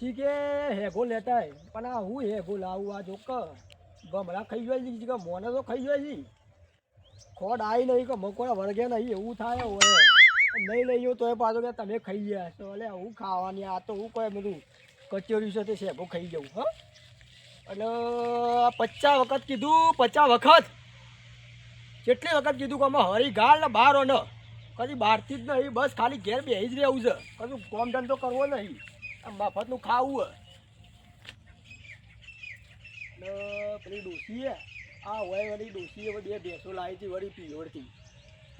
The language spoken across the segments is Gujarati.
ડોશી કે હેગો લેતા હે. પણ આ હું હેગો લાવું આ જોક ગમડા ખાઈ જાય છે કે મોને તો ખાઈ જાય છે ખોડ આવી નહીં કે મકોડા વળગે નહીં, એવું થાય હોય નહીં લઈ ગયો એ પાછો કે તમે ખાઈ ગયા તો એટલે હું ખાવાની, આ તો હું કહે બધું. કચોરી છે તે શેભો ખાઈ જવું, હા. એટલે પચાસ વખત કીધું, પચાસ વખત. કેટલી વખત કીધું કે અમે હરી ગાળ ને બહાર ન. કદી બહારથી જ નહીં, બસ ખાલી ઘેર બેસી જ રહેવું છે. કશું કોમ ધંધો કરવો નહીં. મફતનું ખાવું હે ને પેલી ડોશીએ આ હોય વળી ડોશીએ બે ભેંસો લાવી હતી વળી પીવડથી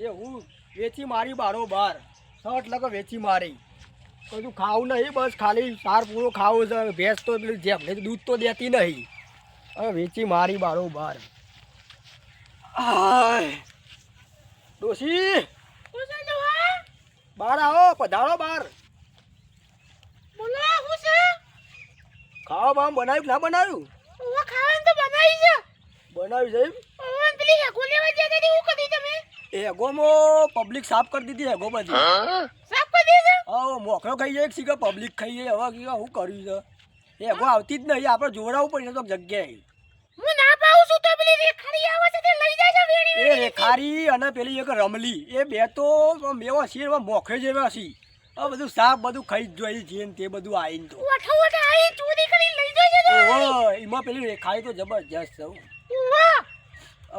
એ હું વેચી મારી બારો બાર શર્ટ લગ વેચી મારી. કશું ખાવું નહીં બસ ખાલી સાર પૂરો ખાવું છે. ભેંસ તો પેલી જેમને દૂધ તો દેતી નહીં. હવે વેચી મારી બારો બાર. ડોસી બહાર આવો પધારો બહાર બોલો હું છે? ખાવા બાવા બનાવ્યું કે ના બનાવ્યું? ઓવા ખાવાનું તો બનાવી છે. બનાવ્યું સાહેબ ઓવા પેલી હેગો લેવા જતા હતી હું કરી તમે? એગોમાં પબ્લિક સાફ કરી દીધી એગો બધી સાફ કરી દીધી હા મોકળો ખાઈ જાય શીખે પબ્લિક ખાઈ જાય હવે કીધું શું કર્યું છે? એગો આવતી જ નહીં આપણે જોડાવવું પડશે તો જગ્યાએ. હું ના પાઉં છું તો પેલી રેખારી આવે છે તે લઈ જાય છે વેડી એ રેખારી અને પેલી એક રમલી એ બે તો મેવા છે એવા મોખે જેવા છે આ બધું સાફ બધું ખાઈ જ જોઈએ છે ને તે બધું આવીને તો. ઓઠો ઓઠો આઈ ચોરી કરી લઈ જાય છે ઓહો એમાં પેલી રેખારી તો જબરજસ્ત છે હવે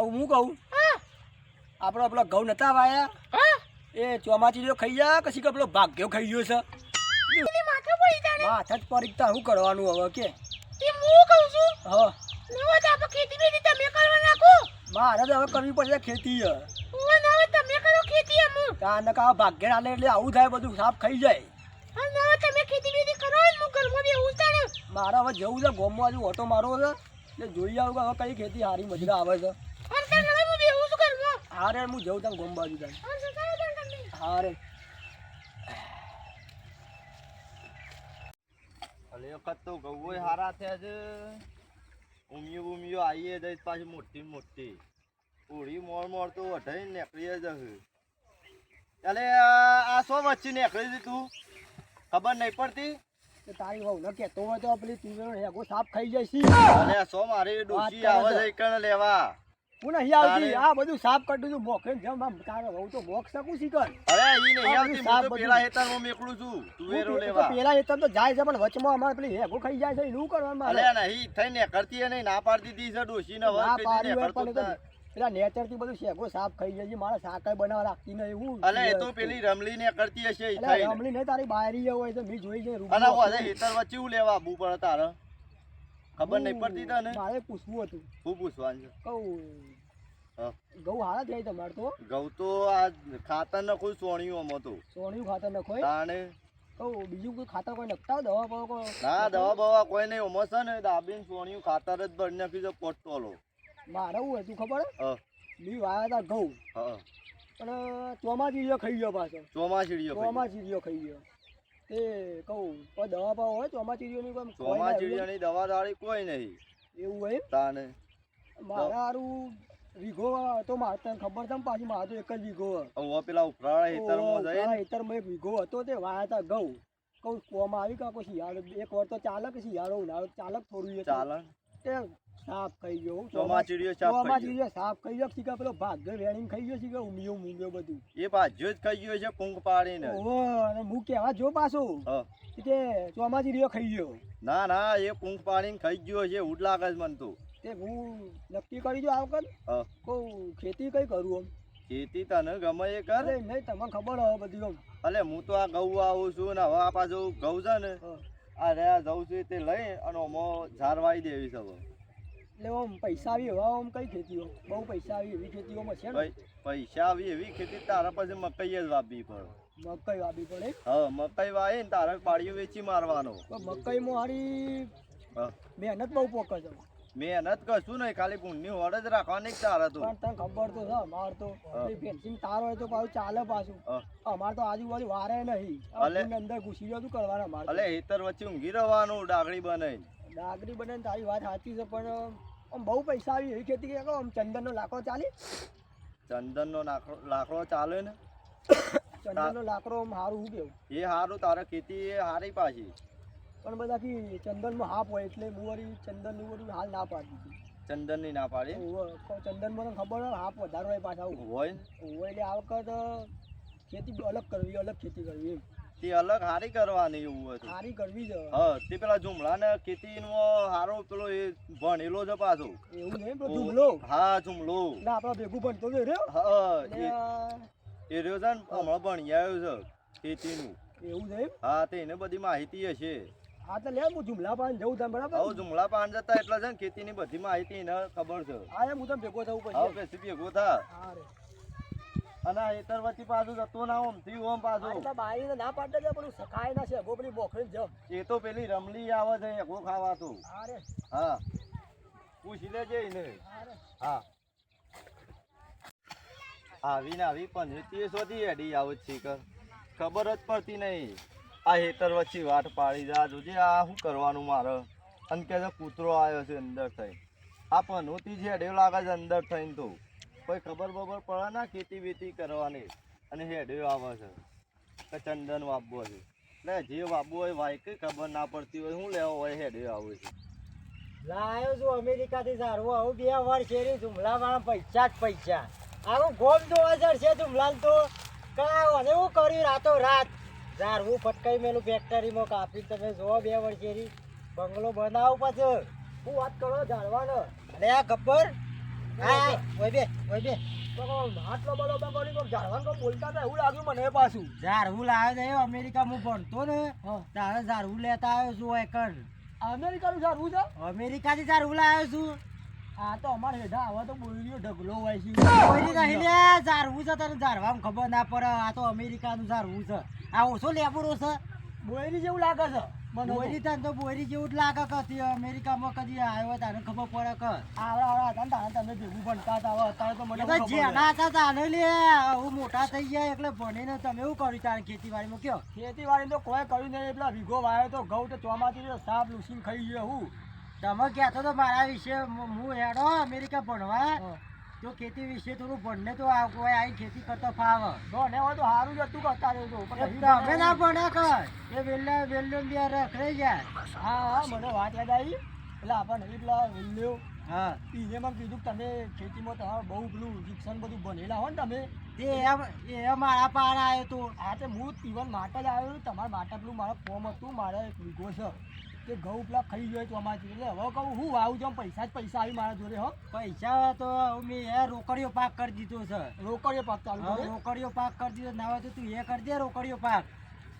હું કહું? આપણે પેલા ઘઉં નતા વાયા? એ ચોમાચી જો ખાઈ ગયા કશી કે પેલો ભાગ્યો ખાઈ ગયો છે? માથા પડી તારે જ પરીક્ષા શું કરવાનું હવે કે? હું કહું છું? હા. નવો ખેતી તમે કરવા નાખો. મારે તો હવે કરવી પડશે ખેતી ઓવા નવો તમે કરો ખેતી અમુ કારણ કે ભાગ્ય આલે એટલે આવું થાય બધું સાફ ખાઈ જાય. હા નવો તમે ખેતી બેતી કરો ને હું ઘરમાં બેહું તારે મારે હવે જવું છે ગોમમાં હજુ ઓટો મારવો છે. એટલે જોઈ આવું કે હવે કઈ ખેતી સારી મજરા આવે છે. હારે હું જઉં ત્યાં ગોમ બાજુ તારે હારે અલે વખત તો ગૌ હારા થયા છે. ઉમિયો બુમિયો આવીએ જઈ પાછી મોટી મોટી. ઉડી મોર મોર તો વઢાઈ નીકળી જ એટલે આ સો વચ્ચે નીકળી દીધું તું. ખબર નહીં પડતી? તારી વહુ ન કહેતો હોય તો પેલી તું હેગો સાફ ખાઈ જાય અને સો મારી ડોસી આવે છે. કણ લેવા. હું નહીં આવતી. આ બધું સાફ કરતું છું મોખે જમ આમ તારે વહુ તો મોખ શકું શીખર? અરે ઈ નહીં આવતી હું તો પેલા હેતર હું મેકળું છું તુવેરો લેવા. પેલા હેતર તો જાય છે પણ વચમાં અમારે પેલી હેગો ખાઈ જાય છે નું કરવાનું અલે નહીં થઈ નીકળતી નહીં ના પાડતી દીધી છે ડોસી ને ના કીધી પાડી હોય નીકળતું પણ એ જ તો પેલા નેચરથી બધું શેગો સાફ ખાઈ જાય મારે સાકર બનાવવા રાખતી નહીં હું. અલે એ તો પેલી રમલી ને કરતી હશે રમલી નહીં તારી બાયરી હોય તો મેં જોઈ છે હું આજે હેતર વચ્ચે હું લેવા બુ પડે તારે? ખબર નહીં પડતી તને? મારે પૂછવું હતું. હું પૂછવાનું છે. કહું. ગૌ હારા થાય તમારે તો? ગૌ તો આ ખાતર નખો કોઈ અમો તો સોણિયું ખાતર નખો તાણે. બીજું કોઈ ખાતર કોઈ નખતા દવા બવા કોઈ ના દવા બવા કોઈ નહીં. છે ને દાબીને સોણિયું ખાતર જ ભરી નાખ્યું છે પોટોલો મારે એવું હતું ખબર? હા. વાયા હતા ઘઉં. અને પણ ચોમાચીડીઓ ખાઈ ગયો પાછો. ચોમાસીડીઓ ચોમાસી ચોમાચીડીઓ ખાઈ ગયો. તે કહું કોઈ દવા પાવ હોય ચોમાચીડીઓની કોઈ ચોમાસી ના દવા દાળી કોઈ નહીં. એવું હોય તાને. મારા હારું વીઘો હતો મારે તને ખબર છે ને પાછી મારે તો એક જ વીઘો હતો. પેલા ઉપરાળા હેતરમાં હેતરમાં એક વીઘો હતો તે વાયા હતા ઘઉં. કહું કોમાં આવી કાકો શિયાળો એક વાર તો ચાલક શિયાળો ઉનાળો ચાલક થોડું એ તો. સાફ ખાઈ ગયો ચોમાચીડિયો સાફ ખાઈ ચોમાચીડીઓ સાફ ખાઈ ગયો શીખા પેલો ભાગ્ય વેણીને ખાઈ ગયો શીખા ઉમિયો મૂંગ્યો બધું. એ ભાજ્યો જ ખાઈ ગયો છે પૂંખ પાડીને. ઓ અને હું કેવા જો પાછો? કે ચોમાચીડિયો ખાઈ ગયો. ના ના એ પૂંખ પાડીને ખાઈ ગયો છે એવું જ મને તો. તે હું નક્કી કરી જો આવ વખત? હા. કહું ખેતી કઈ કરું આમ? ખેતી તને ગમે એ કર. નહીં તમને ખબર હવે બધી આમ. અલે હું તો આ ગૌ આવું છું ને હવે આ પાછું ઘઉં છે ને. આ રહ્યા જઉં છું તે લઈ અને ઓમો ઝારવાઈ દેવી છે હવે. એટલે આમ પૈસા આવી એવા આમ કઈ ખેતીઓ બહુ પૈસા આવી એવી ખેતીઓમાં છે ને? પૈસા આવી એવી ખેતી તારા પાસે મકઈ જ પડે. મકઈ વાવી પડે? હા મકઈ વાવી ને તારે પાડીઓ વેચી મારવાનો. મકઈમાં હારી મહેનત બહુ પોકે છે. મહેનત કશું નહીં ખાલી ગુણની હોડ જ રાખવાની તાર તારે તો. પણ તને ખબર તો છે અમાર તો ફેન્સિંગ તાર હોય તો પાછું ચાલે પાછું. અમાર તો આજુબાજુ વારે નહીં. અલે. અંદર ઘૂસી તું કરવાના અમારે અલે હેતર વચ્ચે ઊંઘી રહેવાનું ડાગડી બને. ડાગડી બને તારી વાત સાચી છે પણ આમ બહુ પૈસા આવી એવી ખેતી કે આમ ચંદનનો લાકડો ચાલી. ચંદનનો લાકડો લાકડો ચાલે ને? ચંદનનો લાકડો આમ સારું શું કેવું એ સારું તારે ખેતી એ સારી પાછી. પણ બધાથી ચંદનમાં હાફ હોય એટલે હું વળી ચંદનનું બધું હાલ ના પાડી દીધી. ચંદનની ના પાડી? ચંદન તો ખબર હોય હાફ વધારે હોય પાછા હોય હોય એટલે આ વખત ખેતી અલગ કરવી અલગ ખેતી કરવી એમ. તે અલગ હારી કરવાની એવું હતું. હારી કરવી જ હા તે પેલા ઝુમલાને ખેતીનો હારો પેલો એ ભણેલો છે પાછો. એવું નહીં પેલો જુમલો? હા ઝુમલો ના આપણા ભેગું ભણતો તો રહ્યો? હા એ રહ્યો છે ને હમણાં ભણી આવ્યો છે ખેતીનું એવું છે હા તે એને બધી માહિતી હશે. હા તો લે હું જુમલા પાન જવું તમે બરાબર? હવે ઝુમલા પાન જતા એટલે છે ને ખેતીની બધી માહિતી એને ખબર છે. હા એમ હું તમે ભેગો થવું પછી પછી. પછી ભેગો થા. હા રે. અને હેતર વચ્ચે પાછું જતો ના ઓમથી ઓમ પાછું. બાઈને ના પાડે છે પણ સખાય ના છે બહુ બોખરી જમ. એ તો પેલી રમલી આવે છે એકો ખાવા તો. હા રે. હા. પૂછી લેજે એને. હા આવી ને આવી પંચોતેર સુધી હેડી આવું જ છે ખબર જ પડતી નહીં. આ હેતર વચ્ચે વાટ પાડી જા જોજે આ શું કરવાનું મારે. અને કે કૂતરો આવ્યો છે અંદર થઈ આ પનોતી છે હેડ્યો લાગે છે અંદર થઈને તો. કોઈ ખબર બબર પડે ના ખેતી વેતી કરવાની. અને હેડ્યો આવે છે. કે ચંદન વાપવો છે. એટલે જે વાપવું હોય વાય કઈ ખબર ના પડતી હોય શું લેવો હોય હેડ્યો આવું છે. લાયો છું અમેરિકાથી સારું. આવું બે વાર શેરી જુમલામાં પૈસા જ પૈસા. આવું ગોમ તો અસર છે ધૂમલાલ તો. કાં અને હું કર્યું રાતો રાત? ઝારવું ફટકાઈ મેલું ફેક્ટરીમાં કાપી તમે જોવો બે વાર શેરી. બંગલો બનાવો પછી. હું વાત કરો ઝાડવાનો. અને આ ગબ્બર હા. ઓય બે ઓય બે. આટલો બધો બગડી તો જાણવાનું તો બોલતા હતા એવું લાગ્યું મને પાછું. ઝારવું લાવ્યો ને અમેરિકામાં ભણતો ને હા. તારે ઝારવું લેતા આવ્યો છું અમેરિકાનું સારું છે? અમેરિકાથી ઝારવું લાવ્યો છું. આ તો અમારે હેઠા આવા તો બોલ્યો ઢગલો હોય છે. કોઈ નહીં લે ઝારવું છે તને ઝારવામાં ખબર ના પડે આ તો અમેરિકાનું ઝારવું છે. આ ઓછો લેબરો છે. બોયરી જેવું લાગે છે. બોયરી તને તો બોયરી જેવું જ લાગે કે અમેરિકામાં કદી આવ્યો તારે ખબર પડે કે આવડા આવડા હતા ને તારે તમે ભેગું ભણતા હતા અત્યારે તો મને. જેના હતા તાને લે હું મોટા થઈ ગયા એટલે ભણીને તમે એવું કર્યું તારે ખેતીવાડીમાં કયો ખેતીવાડી તો કોઈ કર્યું નહીં એટલે ભીગો વાયો તો ઘઉં તો ચોમાથી સાપ લૂસીને ખાઈ ગયો હું તમે કહેતો તો મારા વિશે હું હેડો અમેરિકા ભણવા. તો ખેતી વિશે થોડું ભણને તો આ કોઈ આવી ખેતી કરતો ફાવ. ભણે હોય તો સારું જ હતું કરતા નહીં તમે ના ભણે. ભણ્યા કર એ વેલ્લા વેલ્લો બે રખડાઈ જાય. હા હા મને વાત યાદ આવી. એટલે આપણને નહીં વેલ્લો હા. એને મને કીધું કે તમે ખેતીમાં તમારે બહુ પેલું શિક્ષણ બધું ભણેલા હોય ને તમે. એ એ મારા પાર આવ્યો તો. આ તે હું ઈવન માટે જ આવ્યો. તમારા માટે પેલું મારો ફોર્મ હતું મારે એક છે. તે ઘઉં પેલા ખાઈ ગયો ચોમાસી એટલે હવે કહું હું વાવું છું પૈસા જ પૈસા આવી મારા જોડે હો. પૈસા તો મેં એ રોકડીઓ પાક કરી દીધો છે. રોકડીઓ પાક ચાલુ હવે રોકડીઓ પાક કરી દીધો ના હોય તો તું એ કરી દે રોકડીઓ પાક.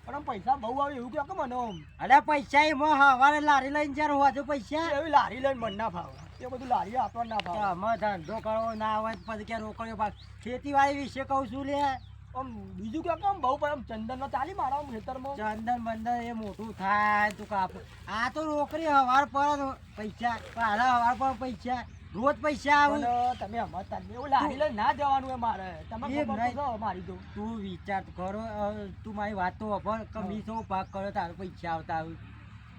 પણ આમ પૈસા બહુ આવે એવું કે મને આમ. અરે પૈસા એમાં હવારે લારી લઈને જ્યારે હોજો પૈસા. એવી લારી લઈને મન ના ફાવે. એ બધું લારી આપણને ના તો ફાવે. આમાં ધંધો કરવો ના હોય પછી કે રોકડીઓ પાક? ખેતીવાડી વિશે કહું છું લે. આમ બીજું કે આમ બહુ પણ આમ ચંદનમાં ચાલી મારો આમ ખેતરમાં? ચંદન બંદન એ મોટું થાય તું કાપ. આ તો રોકડી હવાર પર પૈસા પાલા હવાર પર પૈસા રોજ પૈસા આવું. તમે અમાર તમને એવું લાવી લે ના જવાનું એ મારે. તમે મારી દો તું વિચાર કરો તું મારી વાત તો વાપર કે હા. મી શું પાક કર્યો તારે પૈસા આવતા આવે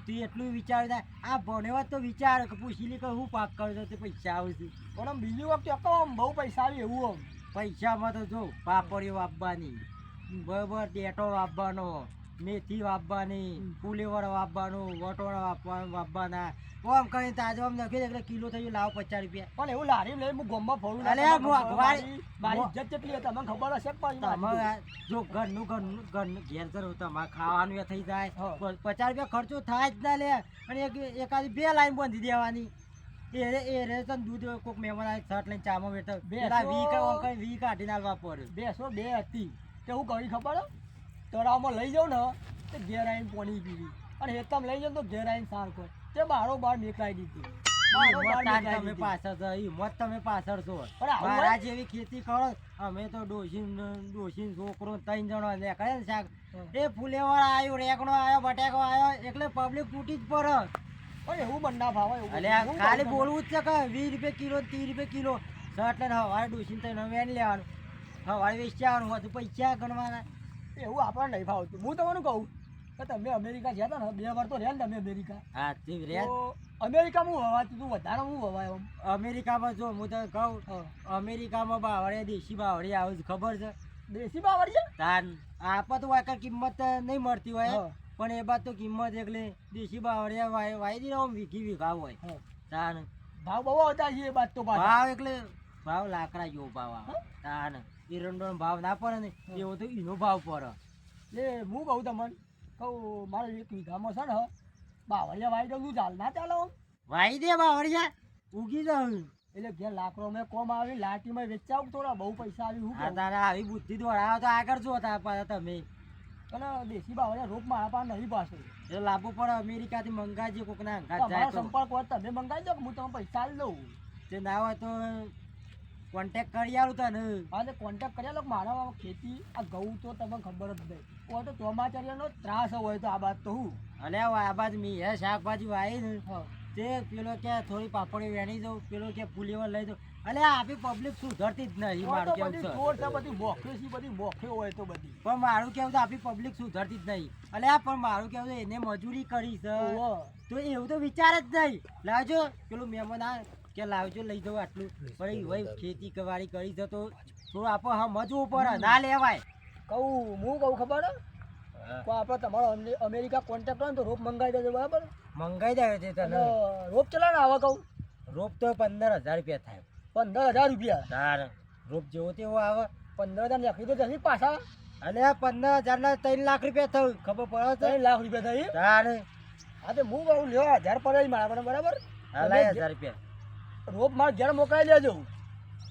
તું એટલું વિચાર થાય. આ ભણેવા તો વિચાર પૂછી લે કે હું પાક કર્યો તો તે પૈસા આવશે. પણ આમ બીજું વખતે આમ બહુ પૈસા આવી એવું આમ. પૈસામાં તો જો પાપડીઓ વાપવાની બરોબર ડેટો વાપવાનો મેથી વાપવાની. ફુલેવર વાપવાનું વટોળા વાપવાનું વાપવાના ઓમ કરીને તાજો આમ નાખી એટલે કિલો થઈ ગયું લાવો પચાસ રૂપિયા. પણ એવું લારી લઈ હું ગોમમાં ફોડું અરે મારી ઇજ્જત કેટલી તમને ખબર હશે પણ તમારે જો ઘરનું ઘરનું ઘરનું ઘેર કરો તમારે ખાવાનું એ થઈ જાય. પચાસ રૂપિયા ખર્ચો થાય જ ના લે. અને એક એકાદી બે લાઈન બાંધી દેવાની. એ રે એ દૂધ કોઈક મહેમાન આવે શર્ટ લઈને ચામાં બેઠા. પેલા વી કા- વી કાઢીને આલવા પડે. બેસો બે હતી. તે હું કરી ખબર તળાવમાં લઈ જાઉં ને તે ઘેર આવીને પોણી પીવી અને હેતમ લઈ જાઉં તો ઘેર આવીને સાર કર. તે બારો બાર મેકાઈ દીધી. બારો બાર હિંમત તાન મેકાઈ તમે પાછળ છો હિંમત તમે પાછળ છો. મારા જેવી ખેતી કરો અમે તો ડોશી છોકરો ત્રણ જણો નીકળે ને શાક. એ ફૂલેવાળા આવ્યો રેકડો આવ્યો બટેકો આવ્યો એટલે પબ્લિક તૂટી જ પડે. પણ એવું ના ભાવે હું ખાલી બોલવું જ છે કે વીસ રૂપિયા કિલો ત્રીસ રૂપિયા કિલો. સવારે હવારે ડોસીને તઈને વેન લેવાનું. હવારે વેચી આવવાનું હતું પૈસા ગણવાના. એવું આપણને નહીં ભાવતું હું તમને કહું કે તમે અમેરિકા ગયા હતા ને બે વાર તો રહ્યા ને તમે અમેરિકા. હા તે રે તો અમેરિકામાં હું હવાતું તું વધારે હું હવાય અમેરિકામાં જો હું તને કહું અમેરિકામાં બાવળે દેશી બાવળિયા આવું ખબર છે. દેશી બાવળ છે તાન આપત કાંઈ કિંમત નહીં મળતી હોય. પણ એ બાદ તો કિંમત એટલે દેશી બાવળિયા વાય વાય દી આમ વીઘી વીઘા હોય. તાન. ભાવ બહુ હતા છે એ બાદ તો ભાવ એટલે ભાવ લાકડા જેવો ભાવ આવે. તાન. એરંડોનો ભાવ ના પડે ને એવો તો એનો ભાવ પડે. એટલે હું કહું તમને કહું મારે એક વીઘામાં છે ને બાવળિયા વાઈ દઉં ચાલ ના ચાલો? વાય દે બાવળિયા? ઉગી જાઉં એટલે ઘેર લાકડો મેં કોમ આવી લાટીમાં વેચાવું થોડા બહુ પૈસા આવી હું તારા આવી બુદ્ધિ દોડાવો તો આગળ જો હતા તમે. અને દેશી બાવળિયા રોપ મારા પાસે નહીં પાસે. લાભો પડે અમેરિકાથી મંગાવજે કોકના અંગાત જાય તો. સંપર્ક હોય તમે મંગાવી દો હું તમને પૈસા લઉં તે ના હોય તો કોન્ટેક કરી આવું તને. હા તો કોન્ટેક કરી લો મારા ખેતી આ ઘઉં તો તમને ખબર જ નહીં. હોય તો ચોમાચારિયાનો ત્રાસ હોય તો આ બાદ તો હું? અલે આ બાજુ મી હે શાકભાજી વાવી ને. તે પેલો કે થોડી પાપડી વેણી દઉં પેલો કે ફૂલીઓ લઈ દઉં. અલે આપી પબ્લિક સુધરતી જ નહીં મારું કેવું છે? ચોર છે બધી મોખે છે બધી મોખે હોય તો બધી. પણ મારું કેવું તો આપી પબ્લિક સુધરતી જ નહીં. અલે આ પણ મારું કેવું છે એને મજૂરી કરી છે. તો એવું તો વિચાર જ નહીં. લાવજો પેલું મહેમાન આ કે લાવજો લઈ જાઉં આટલું. પણ એ ભાઈ ખેતી કવાડી કરી છે તો થોડું આપણે મજવું પડે. ના લેવાય. કહું હું કહું ખબર હે? તો આપણે તમારો અમેરિકા કોન્ટેક્ટ હોય ને તો રોપ મંગાવી દેજો બરાબર? મંગાવી દેવા છે તને રોપ ચલાવે આવા કહું. રોપ તો પંદર હજાર રૂપિયા થાય. પંદર હજાર રૂપિયા. તાર રોપ જેવો તેવો આવે. પંદર હજાર લખી તો જશે પાછા. અને આ પંદર હજાર ના ત્રણ લાખ રૂપિયા થયું. ખબર પડે ત્રણ લાખ રૂપિયા થઈ? તાર. હા તો હું કહું લ્યો હજાર પડે મારા બરાબર. હા હજાર રૂપિયા. રોપ મારા ઘેર મોકલાવી દેજો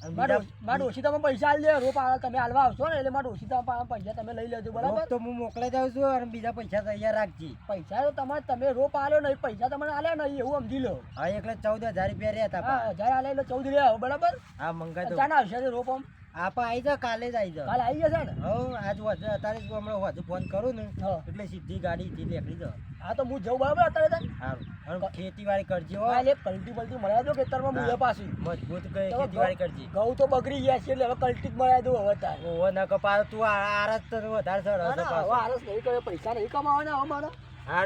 મારે બીજા- ઓછી તમે પૈસા આલ દે રોપ તમે હાલવા આવશો ને એટલે મારે ઓછી તમે પૈસા તમે લઈ લેજો બરાબર? તો હું મોકલાઈ દઉં છું અને બીજા પૈસા તૈયાર રાખજે. પૈસા તો તમારે તમે રોપ આલ્યો નહીં પૈસા તમને આલ્યા નહીં એવું સમજી લો. હા એટલે ચૌદ હજાર રૂપિયા રહ્યા હતા હજાર આલે એટલે ચૌદ રહ્યા બરાબર? હા મંગાઈ દઉં. ચાના આવશે રોપ આમ? આપા આવી જા કાલે જ આવી જાઓ કાલે આવી જશે ને? હવ આજ વાજે અત્યારે જ હમણાં વાજે ફોન કરું ને એટલે સીધી ગાડી થી નીકળી જાઓ હા તો હું જઉં બરાબર અત્યારે તને સારું અને ખેતીવાડી કરજે હો. એટલે કલ્ટી બલ્ટી મળ્યા દો ખેતરમાં હા. મૂળે પાછી. મજબૂત ગઈ ખેતીવાડી કરજે. ઘઉં તો બગડી ગયા છે એટલે હવે કલ્ટી જ મળ્યા દો હવે તાર. ઓહો ન કપાળ તું આ- આરસ તો વધારે સર હવે આરસ નહીં કરે પૈસા નહીં કમાવાના હવે મારા. હા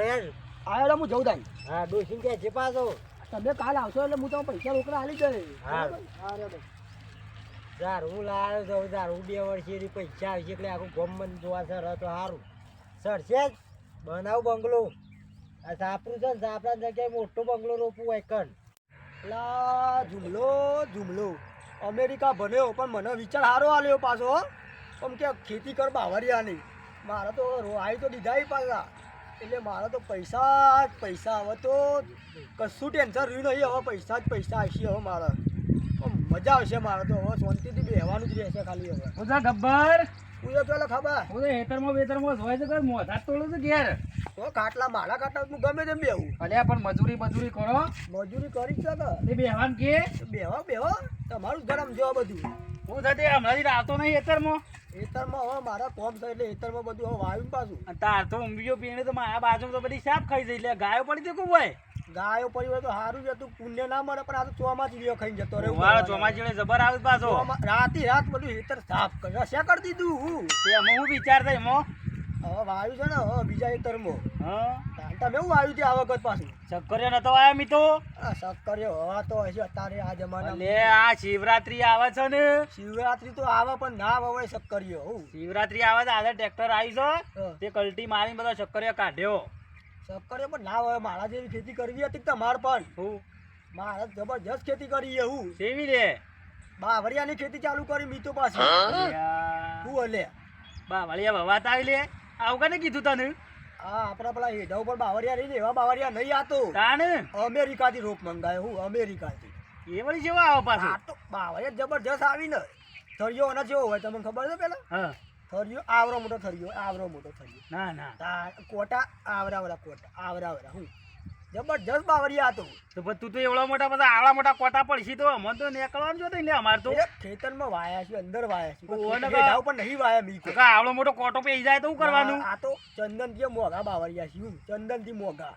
આયો હું જઉં તાઈ હા ડોસીને કે છે પાછો. તમે કાલ આવશો એટલે હું તમને પૈસા રોકડા આલી દે હા. હા રે ભાઈ. દારૂ લાવ્યો તો દારૂ બે વર્ષે પૈસા આવશે એટલે આખું ગમ મને જોવા સર તો સારું સર, છે જ? બનાવ બંગલો. આ સાપરું છે ને સાપરા જગ્યાએ મોટો બંગલો રોપવું હોય કણ. લા, જુમલો જુમલો. અમેરિકા ભણ્યો, પણ મને વિચાર સારો આલ્યો પાછો. આમ કે ખેતી કર બાવરિયાની મારે તો રોહાઈ તો દીધા પાછા. એટલે મારા તો પૈસા જ પૈસા, હવે તો કશું ટેન્શન રહ્યું નહીં, હવે પૈસા જ પૈસા આવશે હવે મારે. મજા આવશે મારે તો હવે શાંતિથી બેહવાનું જ રહેશે ખાલી હવે. ઓછા ગબ્બર. હું તો પેલો ખબર? ઓછે હેતરમાં બેતરમાં હોય છે મોઢા તોડું છું ઘેર. તો ખાટલા મારા કાટલા હું ગમે તેમ બેહું. અલ્યા પણ મજૂરી મજૂરી કરો. મજૂરી કરી છે તો. એ બેહવાન કે? બેહો બેહો. તમારું ધર્મ ગરમ જો બધું હું થતે હમણાંથી આવતો નહીં હેતરમાં. હેતરમાં હવે મારા કોમ થાય એટલે ખેતરમાં બધું હવે વાવ્યું પાછું. અને તાર તો ઊંઘ્યો પીણે તો મારા બાજુ તો બધી સાફ ખાઈ જઈ એટલે ગાયો પડી હતી ખૂબ હોય. ગાયો પરિવાર તો સારું જ હતું. પુણ્ય ના મળે પણ આ તો ચોમાસી લીઓ ખાઈને જતો રહ્યો. વાળો ચોમાસી જબર આવે પાછો. રાતી રાત બધું ખેતર સાફ કરી રસ્યા કરી દીધું હું. એમાં હું વિચાર થાય એમાં? હવે વાયુ છે ને હવે બીજા ખેતરમાં હા? તમે હું આવ્યું છે આ વખત પાછું. ચક્કરિયો નતો આવ્યા મી તો આ શક્કરિયો હવા તો હશે અત્યારે આ જમાના લે આ શિવરાત્રી આવે છે ને? શિવરાત્રી તો આવે પણ ના વવાય શક્કરિયો હું શિવરાત્રી આવે છે આજે ટ્રેક્ટર આવી છે. તે કલટી મારીને બધો ચક્કરિયો કાઢ્યો. શક્કરિયો પણ ના હોય મારા જેવી ખેતી કરવી હતી તમારે પણ હું મારે જબરજસ્ત ખેતી કરી એવું. સેવી રે બાવરિયાની ખેતી ચાલુ કરી મીતો પાસે. શું હલે? બા ભવાત આવી લે આવું કને કીધું તને? આ આપણા પેલા હેઢા ઉપર બાવળિયા રહી એવા બાવરિયા નહીં આતો. તાણ અમેરિકાથી રોપ મંગાયો હું અમેરિકાથી. એ વળી જેવા આવો પાછો? બાવળિયા તો બાવરિયા જબરજસ્ત આવી ને થરિયો અને જેવો હોય તમને ખબર છે પેલા? હા. થરિયો આવરો મોટો થર્યો આવરો મોટો થર્યો. ના ના. તા કોટા આવરા આવરા કોટા આવરા આવરા હું. જબરજસ્ત બાવરિયા હતો તો. પછી તું તો એવડા મોટા બધા આવડા મોટા કોટા પડશી તો અમે તો નીકળવાનું જોતો ને અમાર તો. ખેતરમાં વાયા છે અંદર વાયા છે ઓહો, ને હેડા ઉપર નહીં વાયા મીકો કા આવડો મોટો કોટો પે જાય તો શું કરવાનું? આ તો ચંદનથી મોઘા બાવરિયા છે ચંદનથી મોઘા.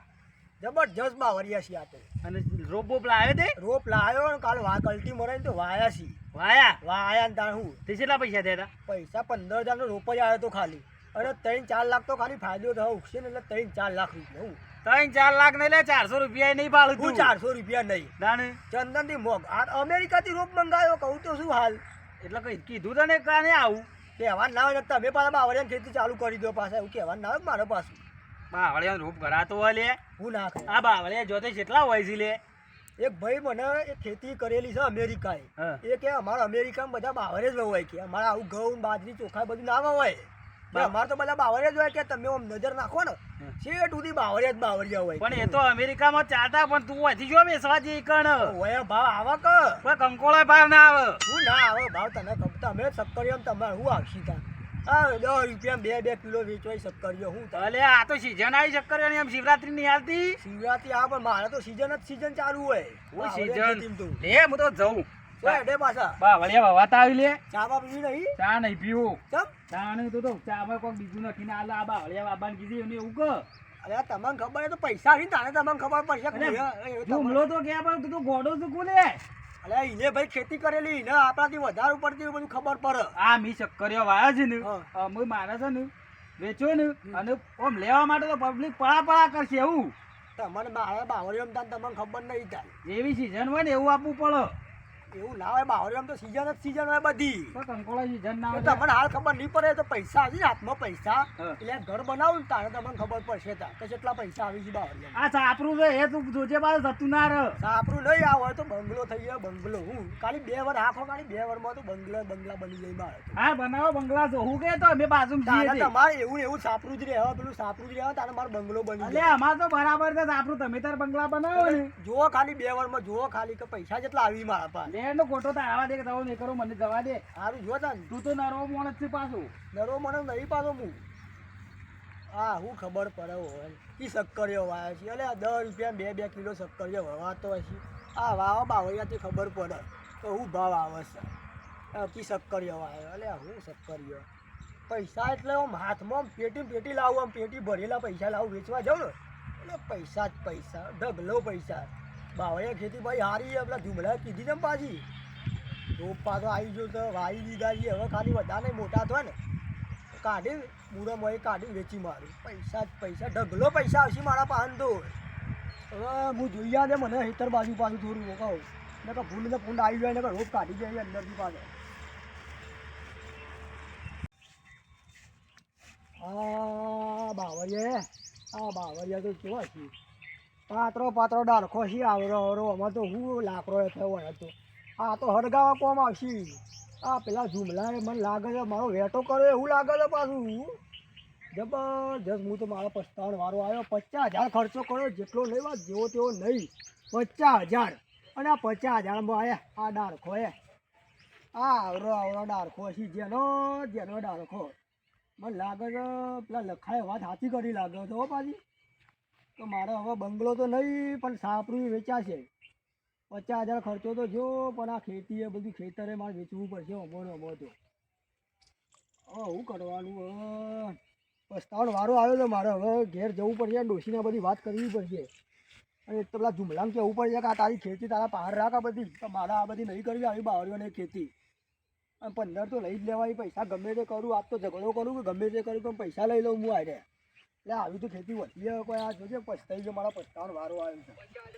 જબરજસ્ત બાવરિયા છે આ તો. અને રોપ બોપ લાવે તે? રોપ લાવ્યો અને કાલ વા કલટી મરાય તો વાયા છે વાયા? વાયા તાણ હું? તે કેટલા પૈસા થયા હતા પૈસા પંદર હજારનો રોપ જ આવ્યો તો ખાલી. અને ત્રણ ચાર લાખ તો ખાલી ફાયદો થયો ઉગશે ને એટલે ત્રણ ચાર લાખ રૂપિયા હું. ત્રણ ચાર લાખ નહીં લે ચારસો રૂપિયા નહીં ભાડું તું. ચારસો રૂપિયા નહીં. ના ચંદનથી મોગ. આ અમેરિકાથી રોપ મંગાવ્યો કહું તો શું હાલ? એટલે કઈ કીધું તને કાને આવું? કહેવા ના હોય તમે પાછા બાવળિયા ખેતી ચાલુ કરી દો પાછા એવું કહેવા ના હોય મારે પાછું. બાવળિયા રૂપ કરાતો હોય લે. હું ના આ બાવળિયા જોતે કેટલા હોય છે લે. એક ભાઈ મને એ ખેતી કરેલી છે અમેરિકાએ. એ કે અમારા અમેરિકામાં બધા બાવરે જ હોય કે અમારે આવું ઘઉં બાજરી ચોખા બધું ના હોય અમારે તો બધા બાવરે જ હોય કે તમે આમ નજર નાખો ને છેટ સુધી બાવરે જ બાવરિયા હોય. પણ એ તો અમેરિકામાં ચાલતા પણ તું અહીંથી જો બેસવા જઈ કણ? હોય ભાવ આવે કે? કંકોળા ભાવ ના આવે. હું ના આવે? ભાવ તને તમે સક્કરીઓ તમારે હું આવશી તા હા દસ રૂપિયા બે બે કિલો વેચવાય સક્કરીઓ હું અલે આ તો સીઝન આવી એમ શિવરાત્રી ની હાલતી? શિવરાત્રી આ પણ મારે તો સીઝન જ સીઝન ચાલુ હોય. હું સીઝન લે હું તો જઉં. તો હેડે પાછા? આવી લે. ચા બા પીવી નહીં? ચા નહીં પીવું. ચમ. ચા નહીં તો તો ચામાં કોઈક બીજું નથી આલે આ બાવળિયા બાબાને કીધી એને એવું અરે તમને ખબર તો પૈસા નહીં તારે તમને ખબર પડશે. જુમલો તો ક્યાં પણ તું તો ગોડો તો કોને અરે એને ભાઈ ખેતી કરેલી ને આપણાથી વધારે ઉપરથી બધું ખબર પડે. આ મી ચક્કરીઓ વાયા છે ને. અમે મારે છે ને વેચો ને અને લેવા માટે તો પબ્લિક પળા પળા કરશે એવું. તમને મારા બાવળીઓમ તાન તમને ખબર નહીં તાર એવી સિઝન હોય ને એવું આપવું પડે. એવું ના હોય બાવળીઓમ તો સીઝન જ સીઝન હોય બધી. તો તો તમને હાલ ખબર નહીં પડે તો પૈસા આવી હાથમાં પૈસા. એટલે ઘર બનાવું ને તારે તમને ખબર પડશે કે કેટલા પૈસા આવી છે બાવળીઓમ આ સાપરું છે એ તું જોજે પાછું થતું ના રહે. સાપરું લઈ આ તો બંગલો થઈ ગયો બંગલો હું? ખાલી બે વર આખો ખાલી બે વરમાં તો બંગલો બંગલા બની જાય બાર તો. હા બનાવો બંગલા જો હું કે તો અમે બાજુ તમારે એવું એવું સાપરું જ રહે પેલું સાપરું જ રહે તારે મારો બંગલો બની એટલે અમાર તો બરાબર છે સાપરું તમે તાર બંગલા બનાવો ને. જુઓ ખાલી બે વરમાં જુઓ ખાલી કે પૈસા જેટલા આવી મારા પાસે. લે ગોટો તો આવા દે કે તમે કરો મને જવા દે. સારું જો તા તું તો નરવો માણસ છે પાછું. નરો મને નહીં પાછો હું. હા હું ખબર પડે હોય. ઈ શક્કરીઓ વાયો છે. એટલે દસ રૂપિયા બે બે કિલો શક્કરીઓ વવાતો હશે આ વાવ બાવૈયાથી ખબર પડે તો હું ભાવ આવે છે. કી શક્કરીઓ વાયો એટલે હું શક્કરીઓ પૈસા એટલે આમ હાથમાં પેટી પેટી લાવું આમ પેટી ભરેલા પૈસા લાવું વેચવા જાઉં ને? એટલે પૈસા જ પૈસા ઢગલો પૈસા. બાવળિયા ખેતી ભાઈ સારી છે, પેલા જુમલા કીધી ને પાછી? રોપા તો આવી ગયો તો વાવી દીધા છે, હવે ખાલી વધારે મોટા થાય ને. તો કાઢી મૂળમાં એ કાઢી વેચી મારું. પૈસા જ પૈસા, ઢગલો પૈસા આવશે મારા પાસે તો. હવે હું જોઈ આવે મને હેતર બાજુ પાછું થોડું રોકાવું. ને કે ફૂલ ને ફૂંડ આવી જાય ને રોપ કાઢી જાય અંદરથી પાછો. આ બાવરિયા આ બાવરિયા તો કેવા છે? પાતળો પાત્રો ડાળખો છે આવરો આવરો. અમાર તો હું લાકડો થયો હતો આ તો હળગાવા કોમ આવશે. આ પેલા ઝુમલા મને લાગે છે મારો વેટો કર્યો એવું લાગે છે પાછું. જબરજસ્ત હું તો મારો પસ્તાવણ વારો આવ્યો. પચાસ હજાર ખર્ચો કર્યો. જેટલો વાત જેવો તેવો નહીં. પચાસ હજાર. અને આ પચાસ હજારમાં આવ્યા આ ડાળખો એ આ આવરો આવરો ડાળખો છે જેનો જેનો ડાળખો મને લાગે છે પેલા લખાય વાત સાચી કરી લાગે છે હો પાછી. તો મારે હવે બંગલો તો નહીં, પણ સાપરું વેચાશે. પચાસ હજાર ખર્ચો તો જો પણ આ ખેતી એ બધું ખેતરે મારે વેચવું પડશે, અમોને અમો તો. હવે શું કરવાનું પસ્તાવાનો વારો આવ્યો તો મારે હવે. ઘેર જવું પડશે ડોશીને બધી વાત કરવી પડશે. અને એક તો પેલા ઝુમલામ કહેવું પડશે કે આ તારી ખેતી, તારા બહાર રાખ આ બધી. તો મારે આ બધી નહીં કરવી, આવી બાવળીઓને ખેતી. પંદર તો લઈ જ લેવાય, પૈસા ગમે તે કરું, આજ તો ઝઘડો કરું કે ગમે તે કરું, પણ પૈસા લઈ લઉં હું આડે એટલે આવી તો ખેતી વધી કોઈ આ જોજે, પછતાઈ ગયો મારા પસ્તાવાનો વારો આવ્યો છે.